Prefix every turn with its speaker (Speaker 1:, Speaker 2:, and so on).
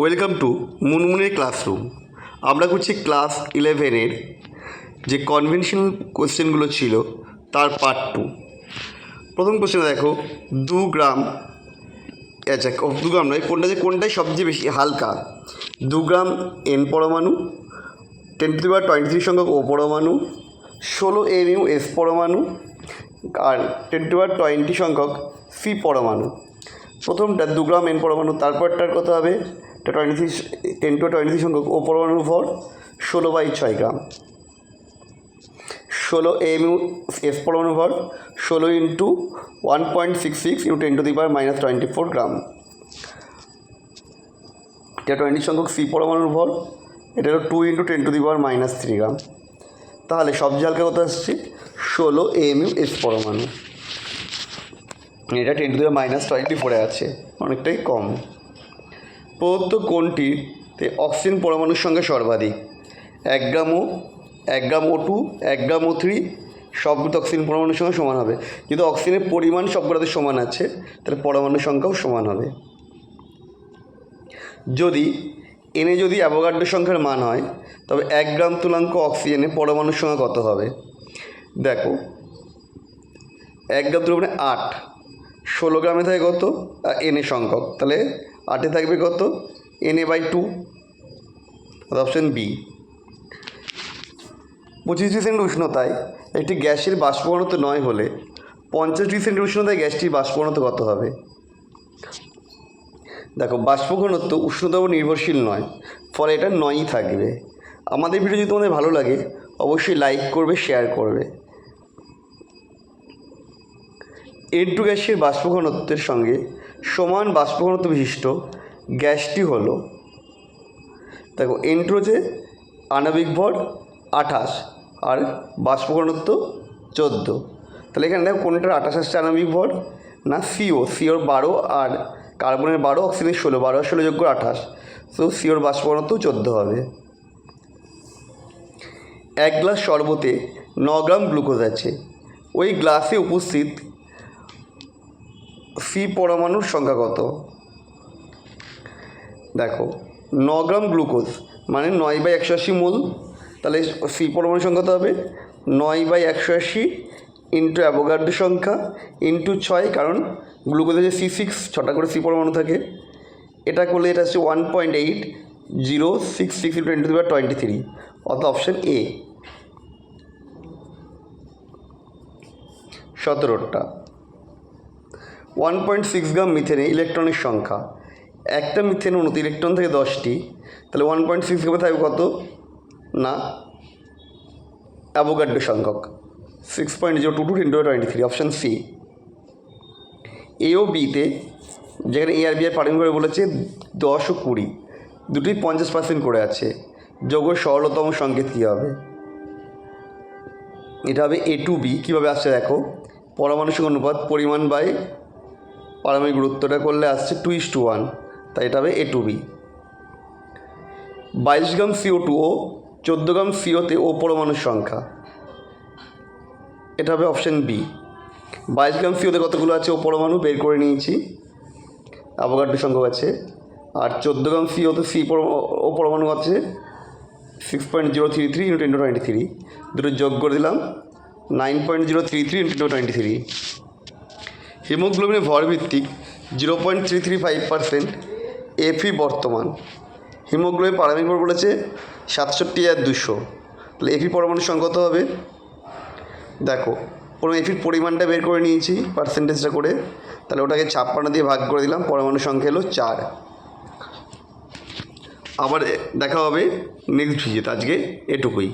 Speaker 1: Welcome to মুনমুনের classroom আমরা করছি class ইলেভেনের যে কনভেনশনাল কোশ্চেনগুলো ছিল, তার পার্ট টু প্রথম কোশ্চেনে দেখো, দু গ্রাম আচ্ছা দু গ্রাম নয়, কোনটা যে কোনটাই সবচেয়ে বেশি হালকা? দু গ্রাম এন পরমাণু ten to power twenty three সংখ্যক ও পরমাণু, ষোলো এম ইউ এস পরমাণু, আর টেন টু পাওয়ার টোয়েন্টি সংখ্যক সি পরমাণু। প্রথমটা দু গ্রাম এন পরমাণু, তারপরটার কত হবে twenty three ten to twenty three সংখ্যক ও পরমাণুর ভর ষোলো বাই ছয় গ্রাম। ষোলো এম ইউ এস পরমাণু ভর ষোলো into one point six six into ten to the power minus twenty four gram. এটা টোয়েন্টি সংখ্যক সি পরমাণুর ভর এটা হলো two into ten to the power minus three gram. তাহলে সবচেয়ে হালকা কত আসছে, ষোলো এম ইউ এস পরমাণু। এটা ten to the power minus twenty ফোরে আছে, অনেকটাই কম। প্রদত্ত কোনটিতে অক্সিজেন পরমাণুর সংখ্যা সর্বাধিক। এক গ্রাম ও, এক গ্রাম ও টু এক গ্রাম ও থ্রি সবগুলো অক্সিজেন পরমাণুর সঙ্গে সমান হবে। কিন্তু অক্সিজেনের পরিমাণ সবগুলোতে সমান আছে, তাহলে পরমাণুর সংখ্যাও সমান হবে। যদি এনে যদি অ্যাভোগাড্রো সংখ্যার মান হয়, তবে এক গ্রাম তুলাঙ্ক অক্সিজেনে পরমাণুর সংখ্যা কত হবে? দেখো, এক গ্রাম তুলনা মানে আট। ষোলো গ্রামে থাকে কত? এনে সংখ্যক। তাহলে আটে থাকবে কত? এনে বাই টু অপশন বি পঁচিশ ডিগ্রি সেন্ট উষ্ণতায় একটি গ্যাসের বাষ্পঘনত্ব নয় হলে পঞ্চাশ ডিগ্রি সেন্ট উষ্ণতায় গ্যাসটির বাষ্পঘনত্ব কত হবে? দেখো, বাষ্পঘনত্ব উষ্ণতার উপর নির্ভরশীল নয়, ফলে এটা নয়ই থাকবে। আমাদের ভিডিও যদি তোমাদের ভালো লাগে, অবশ্যই লাইক করবে শেয়ার করবে। এন্টু গ্যাসের বাষ্পঘনত্বের সঙ্গে সমান বাষ্পঘনত্ব বিশিষ্ট গ্যাসটি হলো, দেখো এন্টু হচ্ছে আণবিক ভর আঠাশ আর বাষ্পঘনত্ব চোদ্দ। তাহলে এখানে দেখো কোনটার আঠাশ আসছে আণবিক ভর? না, সিও, সিওর বারো আর কার্বনের বারো, অক্সিজেনের ষোলো, বারো আর ষোলো যোগ্য আঠাশ। তো সিওর বাষ্পঘনত্ব চোদ্দ হবে। এক গ্লাস শরবতে ন গ্রাম গ্লুকোজ আছে। ওই গ্লাসে উপস্থিত সি পরমাণুর সংখ্যা কত? দেখো, ন গ্রাম গ্লুকোজ মানে নয় বাই একশো আশি মোল। তাহলে সি পরমাণুর সংখ্যা কত হবে? নয় বাই একশো আশি ইন্টু অ্যাভোগাড্রো সংখ্যা ইন্টু ছয়, কারণ গ্লুকোজে যে সি সিক্স ছটা করে সি পরমাণু থাকে। এটা করলে এটা হচ্ছে one point eight zero six six twenty three twenty three অর্থাৎ অপশান এ সতেরোটা। ওয়ান পয়েন্ট সিক্স গ্রাম মিথেনে ইলেকট্রনের সংখ্যা। একটা মিথেন অণুতে ইলেকট্রন থেকে দশটি। তাহলে ওয়ান পয়েন্ট সিক্স গ্রামে থাকবে কত? না। অ্যাভোগাড্রো সংখ্যক। Six point zero two two into twenty three option C A O বিতে যেখানে এ আর করে বলেছে, দশ ও কুড়ি। দুটোই পঞ্চাশ পার্সেন্ট করে আছে। যোগ সরলতম সংকেত কী হবে? এটা হবে এ টু বি কীভাবে আসছে দেখো? পরমাণুষিক অনুপাত, পরিমাণ বাই পারমাণবিক গুরুত্বটা করলে আসছে টু ইস টু ওয়ান তাই এটা হবে এ টু বি বাইশ গ্রাম সিও টু ও চোদ্দ গ্রাম সিওতে ও পরমাণুর সংখ্যা। এটা হবে অপশান বি বাইশ গ্রাম সিওতে কতগুলো আছে? ও পরমাণু, বের করে নিয়েছি। অ্যাভোগাড্রো সংখ্যক আছে। আর চোদ্দ গ্রাম সিওতে সি ও পরমাণু আছে six point zero three three into twenty three দুটো যোগ করে দিলাম nine point zero three three into twenty three হিমোগ্লোবিনের ভরভিত্তিক zero point three three five percent এফি বর্তমান। হিমোগ্লোবিন পারমাণবিক ভর বলেছে সাতষট্টি আর দুশো। তাহলে এফি পরমাণুর সংখ্যা কত হবে? দেখো পুরো এফির পরিমাণটা বের করে নিয়েছি পার্সেন্টেজটা করে। তাহলে ওটাকে ছাপ্পান্ন দিয়ে ভাগ করে দিলাম, পরমাণুর সংখ্যা হলো চার। আবার দেখা হবে নেক্সট ভিডিওতে আজকে এটুকুই।